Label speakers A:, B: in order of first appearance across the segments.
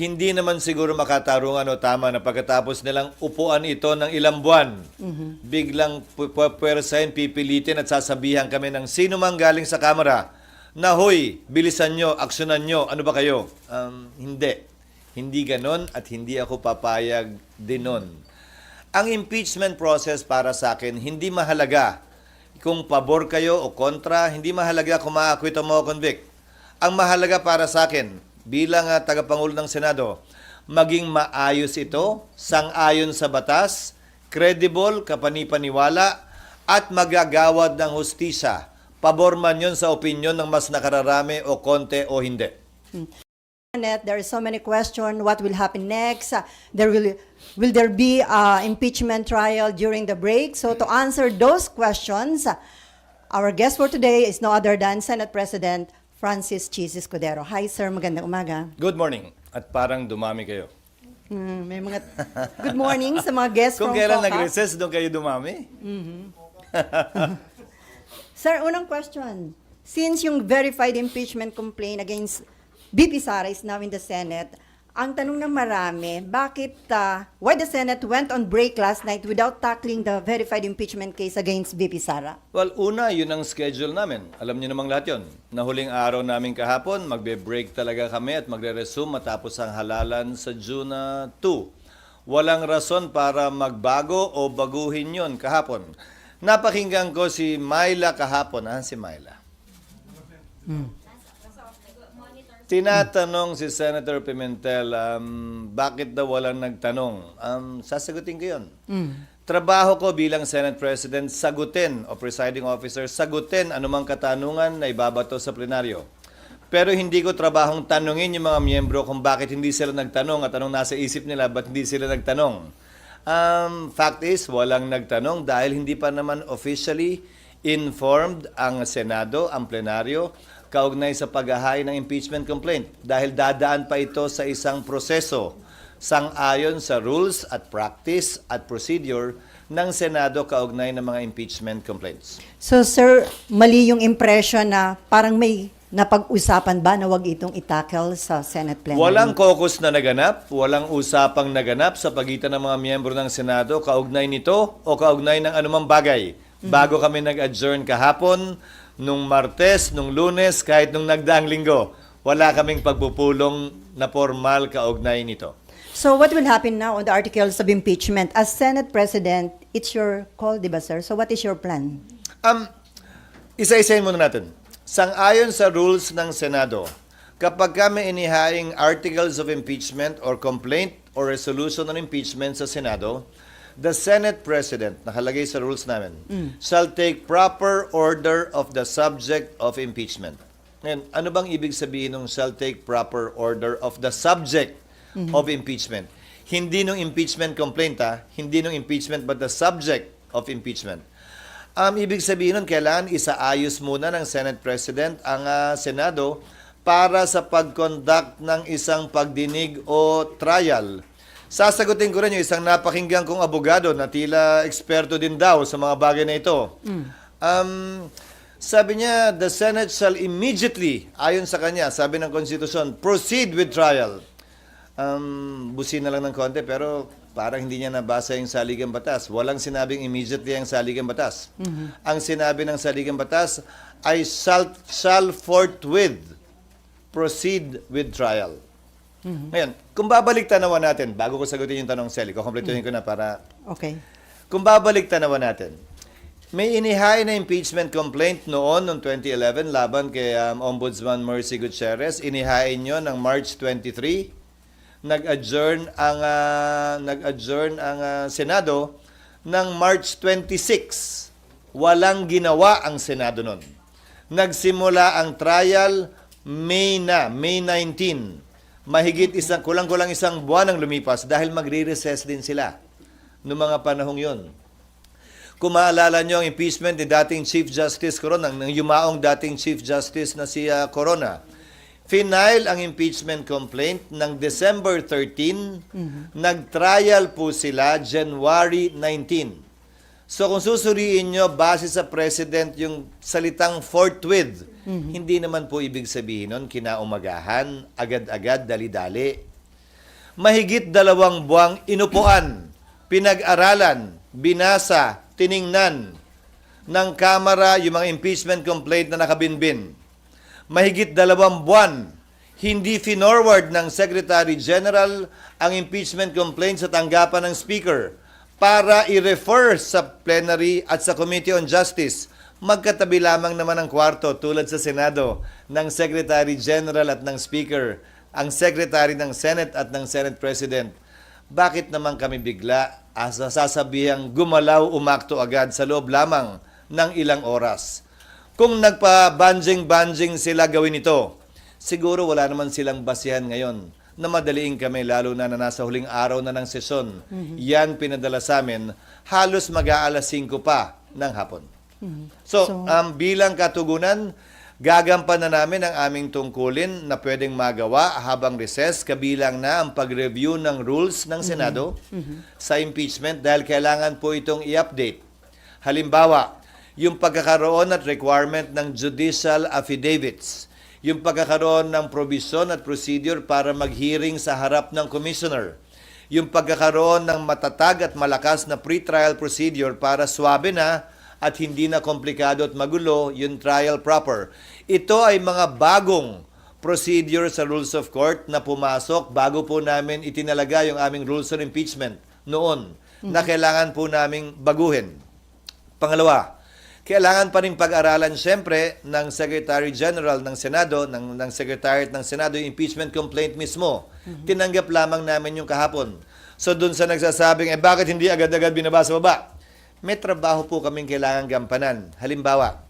A: hindi naman siguro makatarungan o tama na pagkatapos nilang upuan ito ng ilang buwan, biglang pu- pu- puwersahin, pipilitin at sasabihan kami ng sino mang galing sa kamera na, Hoy, bilisan nyo, aksyonan nyo, ano ba kayo? Um, hindi. Hindi ganon at hindi ako papayag din nun. Ang impeachment process para sa akin, hindi mahalaga kung pabor kayo o kontra, hindi mahalaga kung ma-acquit o ma-convict. Ang mahalaga para sa akin, bilang uh, tagapangulo ng Senado, maging maayos ito, sang-ayon sa batas, credible, kapanipaniwala, at magagawad ng hustisya. Pabor man yun sa opinyon ng mas nakararami o konti o hindi.
B: Net, there are so many questions. What will happen next? There will will there be uh, impeachment trial during the break? So to answer those questions, our guest for today is no other than Senate President Francis Chis Escudero. Hi, sir. Magandang umaga.
A: Good morning. At parang dumami kayo.
B: Hmm, may mga good morning sa mga guests
A: Kung
B: from
A: kailan
B: COCA.
A: nag-recess, doon kayo dumami.
B: Sir, unang question. Since yung verified impeachment complaint against BP Sara is now in the Senate, ang tanong ng marami, bakit, uh, why the Senate went on break last night without tackling the verified impeachment case against BP Sara?
A: Well, una, yun ang schedule namin. Alam niyo namang lahat yun. Na huling araw namin kahapon, magbe-break talaga kami at magre-resume matapos ang halalan sa June uh, 2. Walang rason para magbago o baguhin yon kahapon. Napakinggan ko si Myla kahapon. Ah, si Myla. Tinatanong si Senator Pimentel, um, bakit daw walang nagtanong? Um, sasagutin ko yun. Trabaho ko bilang Senate President, sagutin o presiding officer, sagutin anumang katanungan na ibabato sa plenaryo. Pero hindi ko trabahong tanungin yung mga miyembro kung bakit hindi sila nagtanong at anong nasa isip nila, ba't hindi sila nagtanong. Um, fact is, walang nagtanong dahil hindi pa naman officially informed ang Senado, ang plenaryo, kaugnay sa paghahain ng impeachment complaint dahil dadaan pa ito sa isang proseso sang-ayon sa rules at practice at procedure ng Senado kaugnay ng mga impeachment complaints.
B: So, sir, mali yung impression na parang may napag-usapan ba na wag itong itackle sa Senate plenary?
A: Walang caucus na naganap, walang usapang naganap sa pagitan ng mga miyembro ng Senado kaugnay nito o kaugnay ng anumang bagay. Bago kami nag-adjourn kahapon, nung Martes, nung Lunes, kahit nung nagdaang linggo, wala kaming pagpupulong na formal kaugnay nito.
B: So what will happen now on the articles of impeachment? As Senate President, it's your call, di ba, sir? So what is your plan?
A: Um, isa-isahin muna natin. Sang-ayon sa rules ng Senado, kapag kami inihaing articles of impeachment or complaint or resolution on impeachment sa Senado, the Senate President, nakalagay sa rules namin, shall take proper order of the subject of impeachment. Ngayon, ano bang ibig sabihin ng shall take proper order of the subject of impeachment? Hindi nung impeachment complaint ha, hindi nung impeachment but the subject of impeachment. Um, ibig sabihin nun, kailangan isaayos muna ng Senate President ang ah, Senado para sa pag-conduct ng isang pagdinig o trial. Sasagutin ko rin yung isang napakinggan kong abogado na tila eksperto din daw sa mga bagay na ito. Um, sabi niya, the Senate shall immediately, ayon sa kanya, sabi ng Constitution, proceed with trial. Um, busin na lang ng konti, pero parang hindi niya nabasa yung saligang batas. Walang sinabing immediately ang saligang batas. Ang sinabi ng saligang batas ay shall, shall forthwith proceed with trial. Ngayon, kung babalik tanawan natin, bago ko sagutin yung tanong, Sally, kukompletuhin ko na para
B: Okay.
A: kung babalik tanawan natin, may inihain na impeachment complaint noon, noong 2011, laban kay um, Ombudsman Mercy Gutierrez. Inihain nyo ng March 23. Nag-adjourn ang, ah, nag-adjourn ang ah, Senado ng March 26. Walang ginawa ang Senado noon. Nagsimula ang trial May na, May 19. Mahigit isang, kulang-kulang isang buwan ang lumipas dahil magre-recess din sila noong mga panahong yon. Kung maalala nyo ang impeachment ni dating Chief Justice Corona, ng yumaong dating Chief Justice na si ah, Corona, final ang impeachment complaint ng December 13, nag-trial po sila January 19. So kung susuriin nyo, base sa President yung salitang forthwith, hindi naman po ibig sabihin nun kinaumagahan, agad-agad, dali-dali. mahigit dalawang buwang inupuan, pinag-aralan, binasa, tiningnan ng Kamara yung mga impeachment complaint na nakabinbin. Mahigit dalawang buwan, hindi finorward ng Secretary General ang impeachment complaint sa tanggapan ng Speaker para i-refer sa plenary at sa Committee on Justice. Magkatabi lamang naman ang kwarto tulad sa Senado ng Secretary General at ng Speaker, ang Secretary ng Senate at ng Senate President. Bakit naman kami bigla asa sasabihang gumalaw umakto agad sa loob lamang ng ilang oras? Kung nagpa-banjing-banjing sila gawin ito, siguro wala naman silang basihan ngayon na madaliin kami lalo na na nasa huling araw na ng sesyon. Yan pinadala sa amin halos mag-aalas 5 pa ng hapon. So,
B: So-
A: um, bilang katugunan, gagampanan namin ang aming tungkulin na pwedeng magawa habang recess, kabilang na ang pag-review ng rules ng Senado sa impeachment dahil kailangan po itong i-update. Halimbawa, yung pagkakaroon at requirement ng judicial affidavits, yung pagkakaroon ng provision at procedure para mag-hearing sa harap ng commissioner, yung pagkakaroon ng matatag at malakas na pre-trial procedure para swabe na at hindi na komplikado at magulo yung trial proper. Ito ay mga bagong procedure sa rules of court na pumasok bago po namin itinalaga yung aming rules on impeachment noon na kailangan po naming baguhin. Pangalawa, kailangan pa rin pag-aralan siyempre ng Secretary General ng Senado, ng, ng Secretariat ng Senado, yung impeachment complaint mismo. Tinanggap lamang namin yung kahapon. So dun sa nagsasabing, eh bakit hindi agad-agad binaba sa baba? May trabaho po kaming kailangan gampanan. Halimbawa,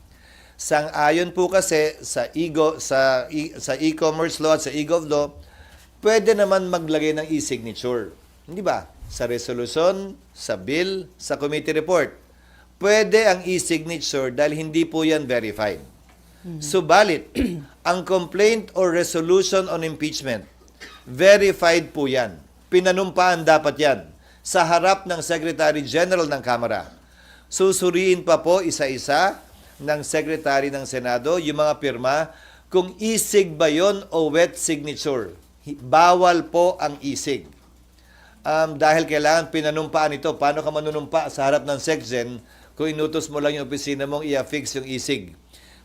A: sang-ayon po kasi sa ego sa e- sa e-commerce law at sa e-gov law, pwede naman maglagay ng e-signature. Hindi ba? Sa resolution, sa bill, sa committee report. Pwede ang e-signature dahil hindi po yan verified. Subalit, ang complaint or resolution on impeachment, verified po yan. Pinanumpaan dapat yan sa harap ng Secretary General ng Kamara. Susuriin pa po isa-isa ng Secretary ng Senado yung mga pirma kung isig ba yon o wet signature. Bawal po ang isig. Um, dahil kailangan pinanumpaan ito. Paano ka manunumpa sa harap ng SecGen kung inutos mo lang yung opisina mong i-affix yung isig?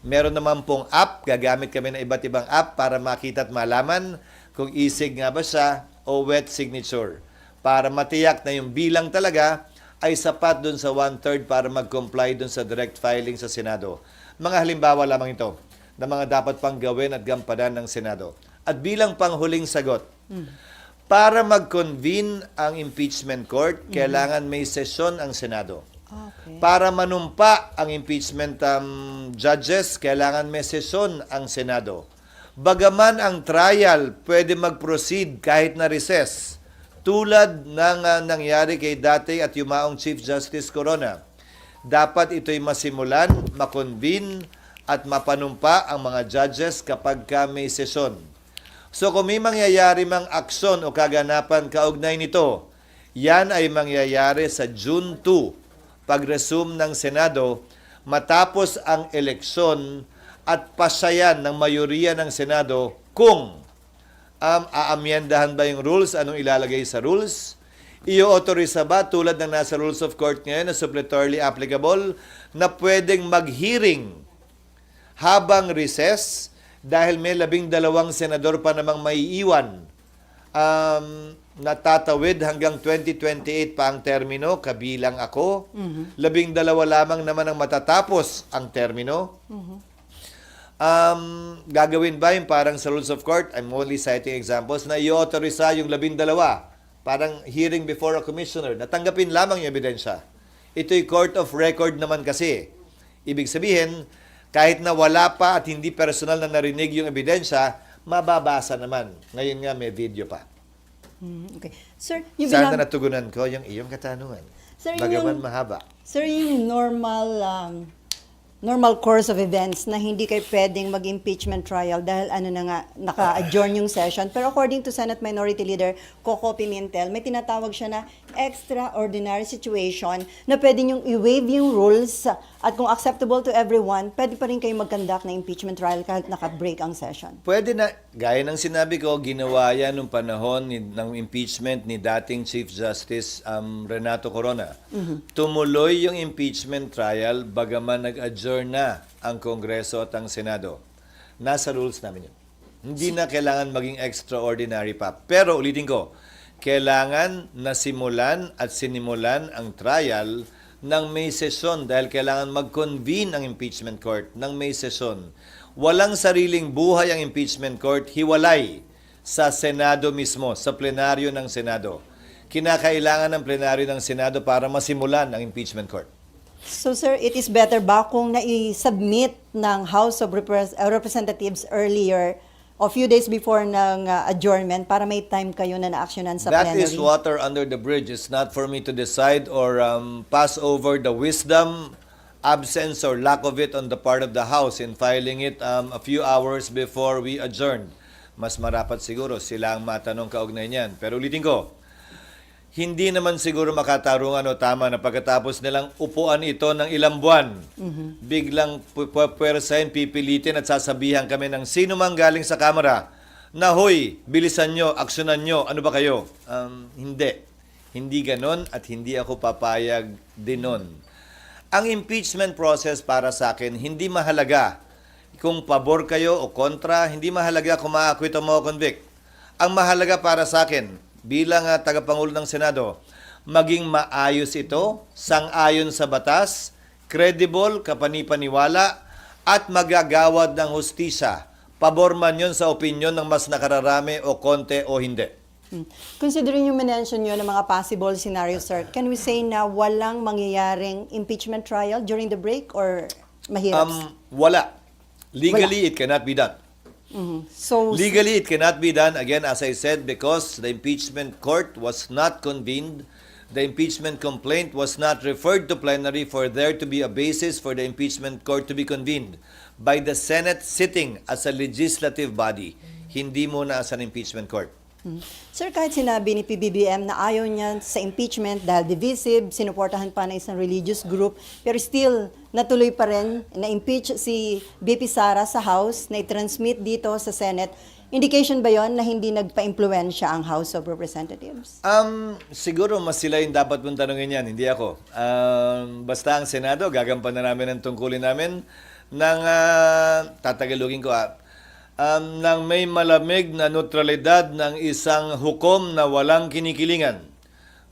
A: Meron naman pong app, gagamit kami ng iba't ibang app para makita at malaman kung isig nga ba siya o wet signature. Para matiyak na yung bilang talaga ay sapat dun sa one-third para mag-comply dun sa direct filing sa Senado. Mga halimbawa lamang ito na mga dapat pang gawin at gampanan ng Senado. At bilang panghuling sagot, para mag-convene ang impeachment court, kailangan may sesyon ang Senado.
B: Okay.
A: Para manumpa ang impeachment um, judges, kailangan may sesyon ang Senado. Bagaman ang trial pwede mag-proceed kahit na recess, tulad ng uh, nangyari kay dati at yumaong Chief Justice Corona. Dapat ito'y masimulan, makonvene at mapanumpa ang mga judges kapag ka may sesyon. So kung may mangyayari mang aksyon o kaganapan kaugnay nito, yan ay mangyayari sa June 2, pag-resume ng Senado, matapos ang eleksyon at pasayan ng mayoriya ng Senado kung um, aamyendahan ba yung rules, anong ilalagay sa rules, i-authorize ba tulad ng nasa rules of court ngayon na suppletorily applicable na pwedeng mag-hearing habang recess dahil may labing dalawang senador pa namang maiiwan um, natatawid hanggang 2028 pa ang termino, kabilang ako. Labing dalawa lamang naman ang matatapos ang termino. Um, gagawin ba yung parang sa rules of court? I'm only citing examples na i-authorize yung labing dalawa. Parang hearing before a commissioner. Natanggapin lamang yung ebidensya. Ito'y court of record naman kasi. Ibig sabihin, kahit na wala pa at hindi personal na narinig yung ebidensya, mababasa naman. Ngayon nga may video pa.
B: Mm, okay. Sir, yung
A: Sana
B: bilang-
A: natugunan ko yung iyong katanungan.
B: Sir,
A: Bagaman
B: yung-
A: mahaba.
B: Sir, yung normal um, normal course of events na hindi kayo pwedeng mag-impeachment trial dahil ano na nga, naka-adjourn yung session. Pero according to Senate Minority Leader Coco Pimentel, may tinatawag siya na extraordinary situation na pwede niyong i-waive yung rules at kung acceptable to everyone, pwede pa rin kayo mag-conduct na impeachment trial kahit naka-break ang session.
A: Pwede na, gaya ng sinabi ko, ginawa yan nung panahon ni, ng impeachment ni dating Chief Justice um, Renato Corona. Tumuloy yung impeachment trial bagaman nag-adjourn na ang Kongreso at ang Senado. Nasa rules namin yun. Hindi na kailangan maging extraordinary pa. Pero ulitin ko, kailangan nasimulan at sinimulan ang trial ng may sesyon dahil kailangan mag-convene ang impeachment court ng may sesyon. Walang sariling buhay ang impeachment court, hiwalay sa Senado mismo, sa plenaryo ng Senado. Kinakailangan ng plenaryo ng Senado para masimulan ang impeachment court.
B: So sir, it is better ba kung nai-submit ng House of Repres- Representatives earlier o few days before ng uh, adjournment para may time kayo na na-actionan sa
A: That
B: plenary?
A: is water under the bridge. It's not for me to decide or um, pass over the wisdom, absence, or lack of it on the part of the House in filing it um, a few hours before we adjourn. Mas marapat siguro sila ang matanong kaugnay niyan. Pero ulitin ko, hindi naman siguro makatarungan o tama na pagkatapos nilang upuan ito ng ilang buwan, biglang pu- pu- pwersahin, pipilitin at sasabihan kami ng sino mang galing sa kamera na, hoy, bilisan nyo, aksyonan nyo, ano ba kayo? Um, hindi. Hindi ganon at hindi ako papayag din nun. Ang impeachment process para sa akin, hindi mahalaga kung pabor kayo o kontra, hindi mahalaga kung ma-acquit o ma-convict. Ang mahalaga para sa akin, bilang uh, tagapangulo ng Senado, maging maayos ito, sang-ayon sa batas, credible, kapanipaniwala, at magagawad ng hustisya. Pabor man yun sa opinyon ng mas nakararami o konti o hindi.
B: Hmm. Considering yung mention nyo ng mga possible scenarios, sir, can we say na walang mangyayaring impeachment trial during the break or mahirap?
A: Um, wala. Legally, it cannot be done.
B: Mhm. So,
A: Legally, it cannot be done, again, as I said, because the impeachment court was not convened. The impeachment complaint was not referred to plenary for there to be a basis for the impeachment court to be convened by the Senate sitting as a legislative body, hindi muna as an impeachment court.
B: Mhm. Sir, kahit sinabi ni PBBM na ayaw niya sa impeachment dahil divisive, sinuportahan pa ng isang religious group, pero still, natuloy pa rin na-impeach si BP Sara sa House, na i-transmit dito sa Senate. Indication ba yon na hindi nagpa-impluensya ang House of Representatives?
A: Um, siguro mas sila yung dapat mong tanongin yan, hindi ako. Um, basta ang Senado, gagampanan namin ang tungkulin namin ng, uh, tatagalugin ko ah, um, ng may malamig na neutralidad ng isang hukom na walang kinikilingan.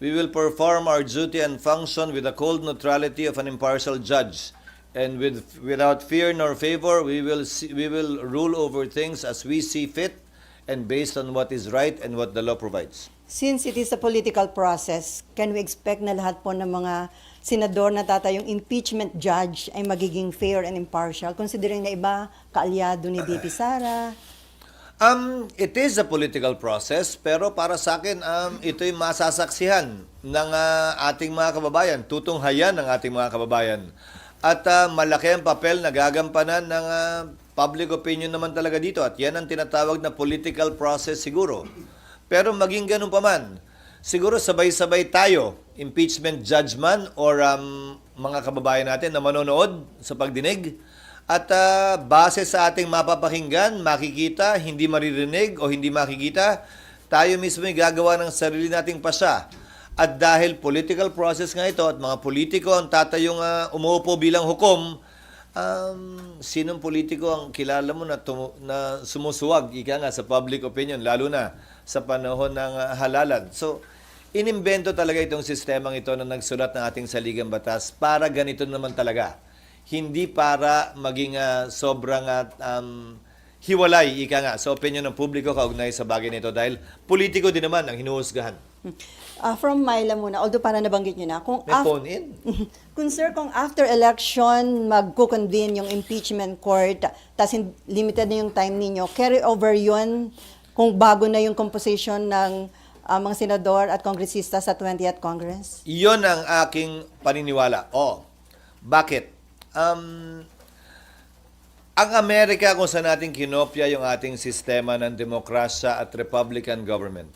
A: We will perform our duty and function with the cold neutrality of an impartial judge. And with, without fear nor favor, we will, see, we will rule over things as we see fit and based on what is right and what the law provides.
B: Since it is a political process, can we expect na lahat po ng mga senador na tatayong impeachment judge ay magiging fair and impartial, considering na iba kaalyado ni BP Sara?
A: Um, it is a political process, pero para sa akin, um, ito'y masasaksihan ng ah, ating mga kababayan, tutunghayan ng ating mga kababayan. At ah, malaki ang papel na gagampanan ng ah, public opinion naman talaga dito. At yan ang tinatawag na political process siguro. Pero maging ganun pa man, siguro sabay-sabay tayo, impeachment judgment or um, mga kababayan natin na manonood sa pagdinig, at ah, base sa ating mapapakinggan, makikita, hindi maririnig o hindi makikita, tayo mismo ay gagawa ng sarili nating pasya. At dahil political process nga ito at mga politiko ang tatayong ah, umuupo bilang hukom, um, sinong politiko ang kilala mo na, tumu- na sumusuwag, ika nga, sa public opinion, lalo na sa panahon ng ah, halalan. So, inimbento talaga itong sistemang ito na nagsulat ng ating saligang batas para ganito naman talaga hindi para maging ah, sobrang at um, hiwalay, ika nga, sa opinion ng publiko kaugnay sa bagay nito dahil politiko din naman ang hinuhusgahan.
B: Ah, from Myla muna, although para nabanggit nyo na, kung
A: May phone in.
B: kung sir, kung after election, magko-convene yung impeachment court, hin- limited na yung time ninyo, carry over yun kung bago na yung composition ng ah, mga senador at kongresista sa 20th Congress?
A: Iyon ang aking paniniwala. Oh, bakit? Um, Ang Amerika kung saan natin kinopya yung ating sistema ng demokrasya at Republican government.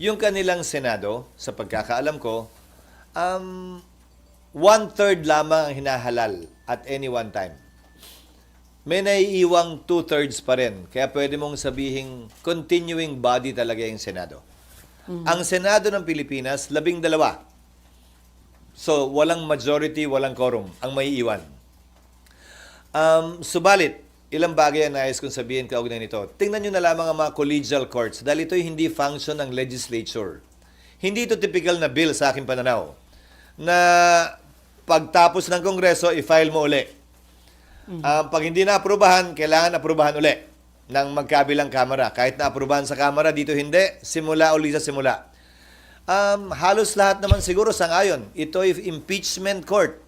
A: Yung kanilang Senado, sa pagkakaalam ko, um, one-third lamang ang hinahalal at any one time. May naiiwang two-thirds pa rin. Kaya pwede mong sabihin, continuing body talaga yung Senado. Ang Senado ng Pilipinas, labing dalawa. So, walang majority, walang quorum ang may iwan. Um, subalit, ilang bagay ang nais kong sabihin kaugnay nito. Tingnan nyo na lamang ang mga collegial courts dahil ito'y hindi function ng legislature. Hindi ito typical na bill sa aking pananaw na pagtapos ng Kongreso, i-file mo uli. Ah, pag hindi na-aprobahan, kailangan aprubahan uli ng magkabilang kamera. Kahit na-aprobahan sa kamera, dito hindi, simula uli sa simula. Um, halos lahat naman siguro sangayon. Ito ay impeachment court.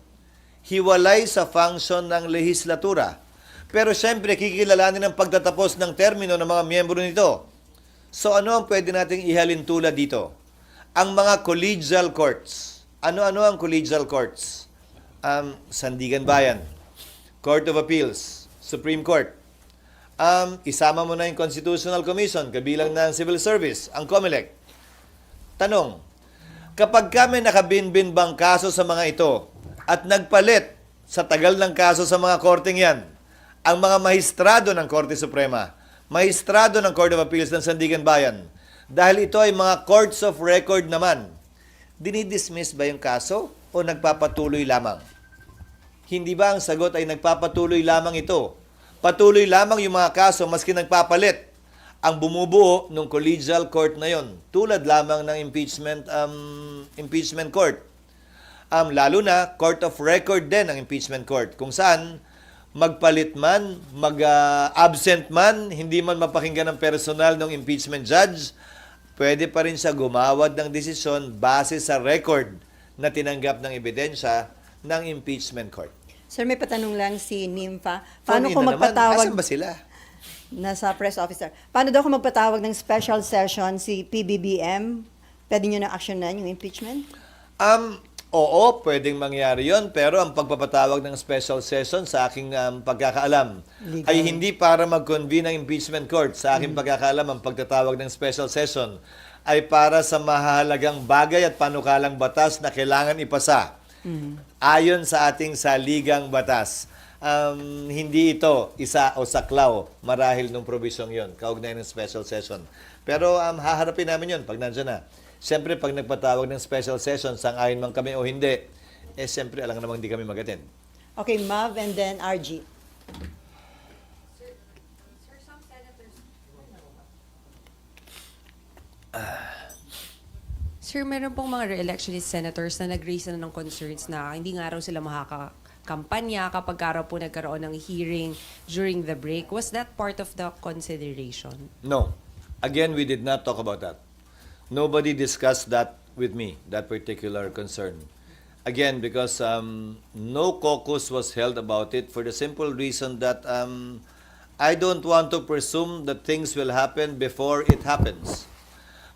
A: Hiwalay sa function ng lehislatura. Pero siyempre, kikilalanin ang pagtatapos ng termino ng mga miyembro nito. So ano ang pwede nating ihalin tulad dito? Ang mga collegial courts. Ano-ano ang collegial courts? Um, Sandigan Bayan, Court of Appeals, Supreme Court. Um, isama mo na yung Constitutional Commission, kabilang na ang Civil Service, ang COMELEC. Tanong, kapag kami nakabinbin bang kaso sa mga ito at nagpalit sa tagal ng kaso sa mga korteng yan, ang mga mahistrado ng Korte Suprema, mahistrado ng Court of Appeals ng Sandigan Bayan, dahil ito ay mga courts of record naman, dinidismiss ba yung kaso o nagpapatuloy lamang? Hindi ba ang sagot ay nagpapatuloy lamang ito? Patuloy lamang yung mga kaso maski nagpapalit ang bumubuo ng collegial court na yon tulad lamang ng impeachment um, impeachment court. Um, lalo na court of record din ang impeachment court kung saan magpalit man, mag-absent man, hindi man mapakinggan ng personal ng impeachment judge, pwede pa rin siya gumawad ng desisyon base sa record na tinanggap ng ebidensya ng impeachment court.
B: Sir, may patanong lang si Nympha. Paano
A: in
B: kung
A: na naman.
B: magpatawag...
A: Asan ba sila?
B: Nasa press officer. Paano daw kung magpatawag ng special session si PBBM? Pwede nyo na action na yung impeachment?
A: Um, oo, pwedeng mangyari yon pero ang pagpapatawag ng special session sa aking um, pagkakaalam
B: Legal.
A: ay hindi para mag-convene ng impeachment court. Sa aking pagkakaalam, ang pagtatawag ng special session ay para sa mahalagang bagay at panukalang batas na kailangan ipasa. Ayon sa ating saligang batas. Um, hindi ito isa o saklaw marahil nung probisyong yon, kaugnay ng special session. Pero um, haharapin namin yon pag nandiyan na. Siyempre, pag nagpatawag ng special session, sang-ayon man kami o hindi, eh siyempre, alam namang hindi kami mag-attend.
B: Okay, Mav and then RG.
C: Sir, meron pong mga re-electionist senators na nag-raise na ng concerns na hindi nga raw sila makakampanya kapag ka raw po nagkaroon ng hearing during the break. Was that part of the consideration?
A: No. Again, we did not talk about that. Nobody discussed that with me, that particular concern. Again, because um, no caucus was held about it for the simple reason that um, I don't want to presume that things will happen before it happens.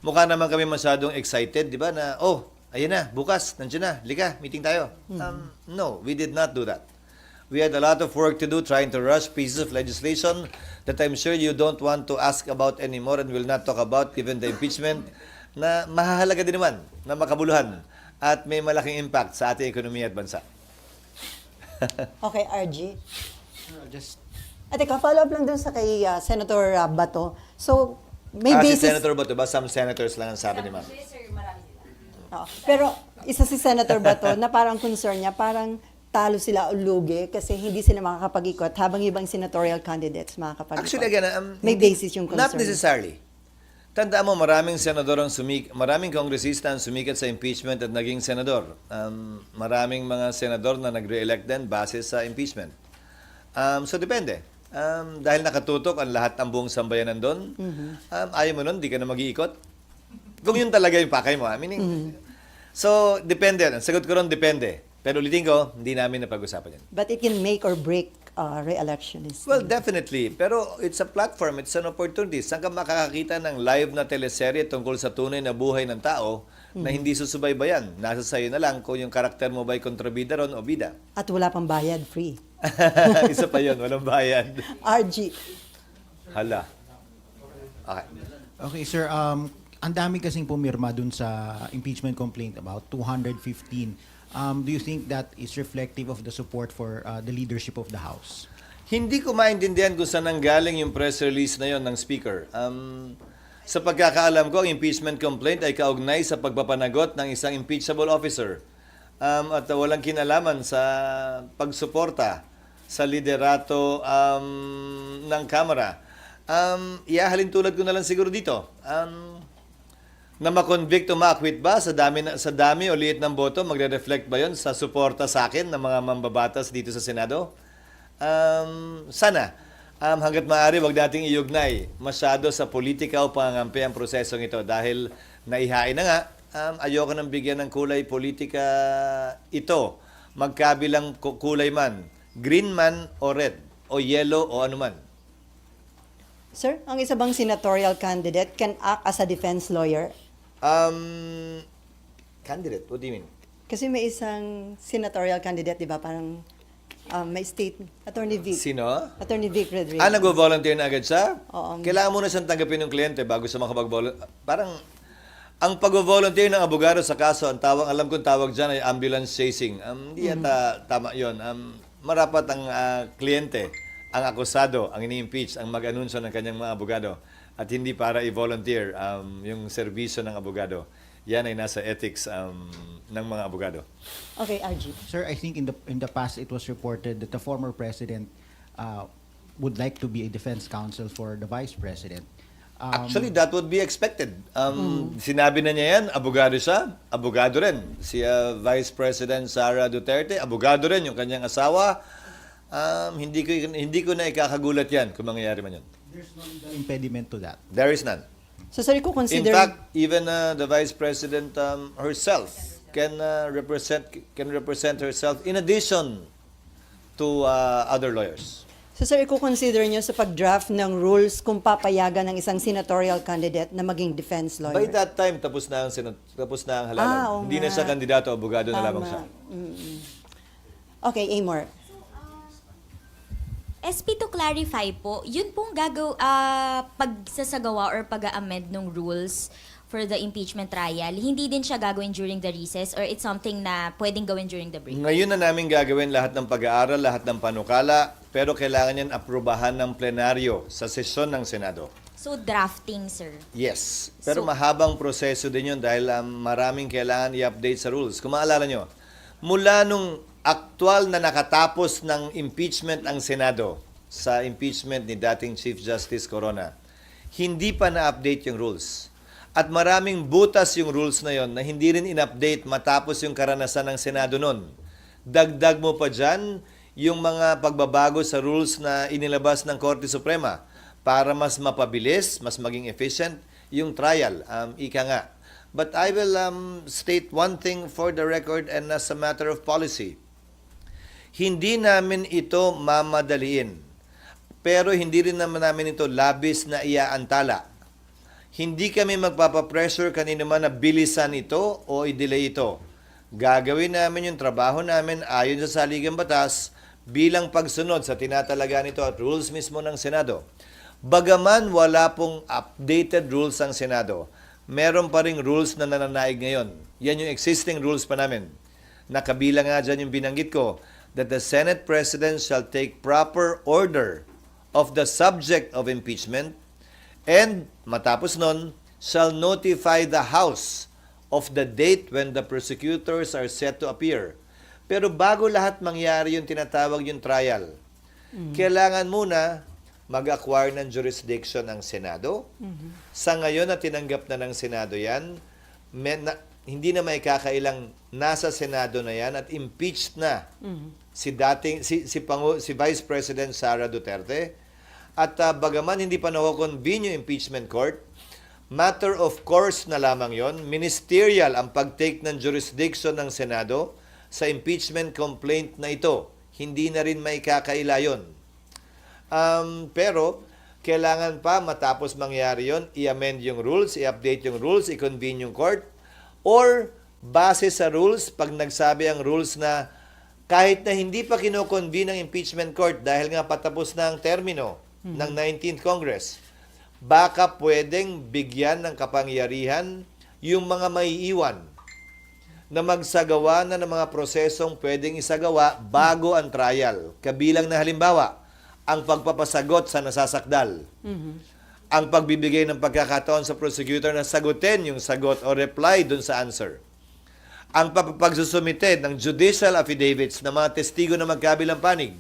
A: Mukha naman kami masyadong excited, di ba, na, oh, ayun na, bukas, nandiyan na, lika, meeting tayo. Um, no, we did not do that. We had a lot of work to do trying to rush pieces of legislation that I'm sure you don't want to ask about anymore and will not talk about given the impeachment na mahahalaga din naman na makabuluhan at may malaking impact sa ating ekonomiya at bansa.
B: Okay, RG.
D: Just
B: At ikaw, follow up lang dun sa kay ah, Senator ah, Bato. So, may
A: ah, si
B: basis...
A: Senator Bato ba? Some senators lang ang sabi ni ma'am.
B: Oo. Pero isa si Senator Bato na parang concern niya, parang talo sila o lugi kasi hindi sila makakapag-ikot habang ibang senatorial candidates makakapag-ikot.
A: Actually, again, um,
B: may
A: hindi-
B: basis yung concern.
A: Not necessarily. Tandaan mo, maraming senador ang sumik, maraming kongresista ang sumikat sa impeachment at naging senador. Um, maraming mga senador na nagre-elect din base sa impeachment. Um, so, depende. Um, dahil nakatutok ang lahat ng buong sambayanan doon,
B: Mm-hmm.
A: um, ayaw mo nun, di ka na mag-iikot. Kung yun talaga yung pakay mo, ah, meaning,
B: Mm-hmm.
A: so, depende. Ang sagot ko ron, depende. Pero ulitin ko, hindi namin napag-usapan yan.
B: But it can make or break uh, re-electionist.
A: Well, definitely. Pero it's a platform, it's an opportunity. Saan ka makakakita ng live na teleserye tungkol sa tunay na buhay ng tao na hindi susubaybayan? Nasa sayo na lang kung yung karakter mo ba'y kontrabida ron o bida.
B: At wala pang bayad, free.
A: Isa pa yun, walang bayad.
B: RG.
A: Hala. Okay.
D: Okay, sir. Um, ang dami kasing pumirma dun sa impeachment complaint about 215. Um, do you think that is reflective of the support for uh, the leadership of the House?
A: Hindi ko maintindihan kung saan nanggaling yung press release na yon ng speaker. Um, sa pagkakaalam ko, ang impeachment complaint ay kaugnay sa pagpapanagot ng isang impeachable officer. Um, at walang kinalaman sa pagsuporta sa liderato um, ng Kamara. Um, ihahalin tulad ko na lang siguro dito. Um, na makonvict o ma-acquit ba sa dami sa dami o liit ng boto magre-reflect ba 'yon sa suporta sa akin ng mga mambabatas dito sa Senado? Um, sana um, hangga't maaari wag nating iugnay masyado sa politika o pangangampi ang prosesong ito dahil naihain na nga um, ayoko nang bigyan ng kulay politika ito magkabilang ku- kulay man green man o red o yellow o anuman
B: Sir, ang isa bang senatorial candidate can act as a defense lawyer?
A: um, candidate what do you mean
B: Kasi may isang senatorial candidate, di ba? Parang um, may state, Attorney Vic.
A: sino
B: Attorney Vic Rodriguez.
A: Ah, nagvo-volunteer na agad siya?
B: Oo.
A: Kailangan muna siyang tanggapin ng kliyente bago siya makapag-volunteer. Parang, ang pag-volunteer ng abogado sa kaso, ang tawag, alam kong tawag dyan ay ambulance chasing. Um, Hindi yata tama yon. Um, marapat ang ah, kliyente, ang akusado, ang ini-impeach, ang mag-anunsyo ng kanyang mga abogado. At hindi para i-volunteer um, yung serbisyo ng abogado. Yan ay nasa ethics um, ng mga abogado.
B: Okay, RG.
D: Sir, I think in the in the past it was reported that the former president uh, would like to be a defense counsel for the vice president. Um,
A: Actually, that would be expected. Um, Sinabi na niya yan, abogado siya, abogado rin. Si uh, Vice President Sara Duterte, abogado rin yung kanyang asawa. Um, hindi ko hindi ko na ikakagulat yan kung mangyayari man yun.
D: there's no impediment to that.
A: There is none.
B: So, sorry ko
A: In
B: consider...
A: fact, even uh, the Vice President um, herself can uh, represent can represent herself in addition to uh, other lawyers.
B: So, sir, i-consider nyo sa pag-draft ng rules kung papayagan ng isang senatorial candidate na maging defense lawyer?
A: By that time, tapos na ang senat- tapos na ang halalan.
B: Ah, oo
A: Hindi na
B: nga.
A: siya kandidato, abogado na lamang siya.
B: Mm-mm. Okay, Amor.
E: SP to clarify po, yun pong gagaw ah, pagsasagawa or pag-amend ng rules for the impeachment trial, hindi din siya gagawin during the recess or it's something na pwedeng gawin during the break?
A: Ngayon na namin gagawin lahat ng pag-aaral, lahat ng panukala, pero kailangan yan aprubahan ng plenaryo sa sesyon ng Senado.
E: So drafting, sir.
A: Yes. Pero
E: So-
A: mahabang proseso din yun dahil um, maraming kailangan i-update sa rules. Kung maalala nyo, mula nung aktual na nakatapos ng impeachment ang Senado sa impeachment ni dating Chief Justice Corona, hindi pa na-update yung rules. At maraming butas yung rules na yon na hindi rin in-update matapos yung karanasan ng Senado noon. Dagdag mo pa dyan yung mga pagbabago sa rules na inilabas ng Korte Suprema para mas mapabilis, mas maging efficient yung trial. Um, ika nga. But I will um, state one thing for the record and as a matter of policy. Hindi namin ito mamadaliin. Pero hindi rin naman namin ito labis na iaantala. Hindi kami magpapapressure kanino man na bilisan ito o i-delay ito. Gagawin namin yung trabaho namin ayon sa saligang batas bilang pagsunod sa tinatalaga nito at rules mismo ng Senado. Bagaman wala pong updated rules ang Senado, meron pa ring rules na nananaig ngayon. Yan yung existing rules pa namin. Nakabilang nga dyan yung binanggit ko that the Senate President shall take proper order of the subject of impeachment And matapos nun, shall notify the House of the date when the prosecutors are set to appear. Pero bago lahat mangyari yung tinatawag yung trial, kailangan muna mag-acquire ng jurisdiction ang Senado. Sa ngayon na tinanggap na ng Senado yan, may, na, hindi na may kakailang nasa Senado na yan at impeached na si dating si si, Pangu, si Vice President Sara Duterte at ah, bagaman hindi pa na-convene yung impeachment court, matter of course na lamang yon, ministerial ang pag-take ng jurisdiction ng Senado sa impeachment complaint na ito. Hindi na rin may kakaila yun. Um, pero, kailangan pa matapos mangyari yon, i-amend yung rules, i-update yung rules, i-convene yung court, or base sa rules, pag nagsabi ang rules na kahit na hindi pa kinoconvene ang impeachment court dahil nga patapos na ang termino ng 19th Congress, baka pwedeng bigyan ng kapangyarihan yung mga maiiwan na magsagawa na ng mga prosesong pwedeng isagawa bago ang trial. Kabilang na halimbawa, ang pagpapasagot sa nasasakdal. Ang pagbibigay ng pagkakataon sa prosecutor na sagutin yung sagot o reply dun sa answer. Ang pagsusumite ng judicial affidavits ng mga testigo na magkabilang panig,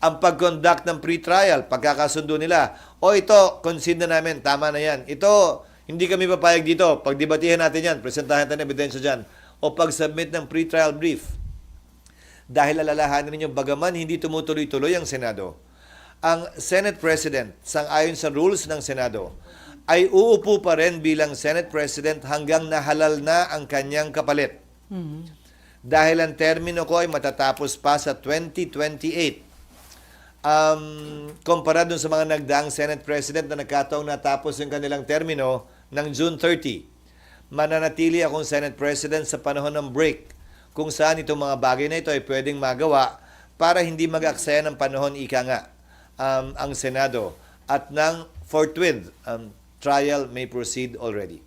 A: ang pag-conduct ng pre-trial, pagkakasundo nila, o ito, concede na namin, tama na yan. Ito, hindi kami papayag dito. Pagdebatihan natin yan, presentahan natin ebidensya dyan. O pag-submit ng pre-trial brief. Dahil alalahanin ninyo, bagaman hindi tumutuloy-tuloy ang Senado, ang Senate President, sang-ayon sa rules ng Senado, ay uupo pa rin bilang Senate President hanggang nahalal na ang kanyang kapalit. Dahil ang termino ko ay matatapos pa sa 2028. Um, kumpara dun sa mga nagdaang Senate President na nagkataong natapos yung kanilang termino ng June 30. Mananatili akong Senate President sa panahon ng break kung saan itong mga bagay na ito ay pwedeng magawa para hindi mag-aksaya ng panahon ika nga um, ang Senado at ng forthwith um, trial may proceed already.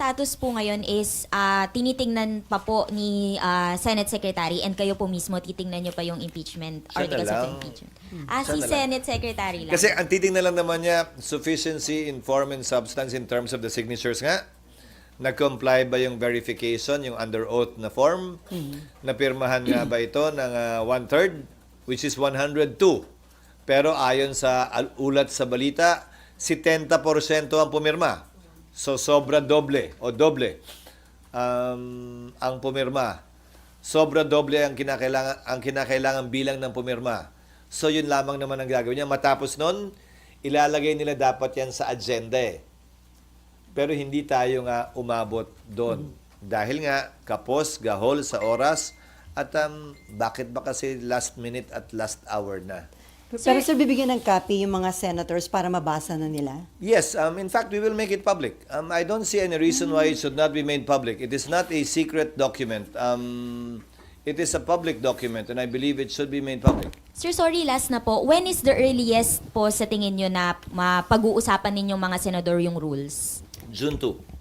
E: Status po ngayon is ah, tinitingnan pa po ni ah, Senate Secretary and kayo po mismo titingnan nyo pa yung impeachment,
A: Siya na
E: articles of
A: lang.
E: impeachment. Ah,
A: Siya
E: si
A: na lang.
E: Senate Secretary lang.
A: Kasi ang titingnan lang naman niya, sufficiency in form and substance in terms of the signatures nga. Nag-comply ba yung verification, yung under oath na form? Napirmahan nga ba ito ng ah, one-third, which is 102. Pero ayon sa al- ulat sa balita, 70% ang pumirma. So sobra doble o doble um, ang pumirma. Sobra doble ang kinakailangan ang kinakailangan bilang ng pumirma. So yun lamang naman ang gagawin niya. Matapos nun, ilalagay nila dapat yan sa agenda eh. Pero hindi tayo nga umabot doon. Dahil nga, kapos, gahol sa oras, at um, bakit ba kasi last minute at last hour na?
B: Pero sir, bibigyan ng copy yung mga senators para mabasa na nila?
A: Yes, um, in fact, we will make it public. Um, I don't see any reason why it should not be made public. It is not a secret document. Um, it is a public document and I believe it should be made public.
E: Sir, sorry, last na po. When is the earliest po sa tingin nyo na mapag-uusapan ninyong mga senador yung rules?
A: June 2.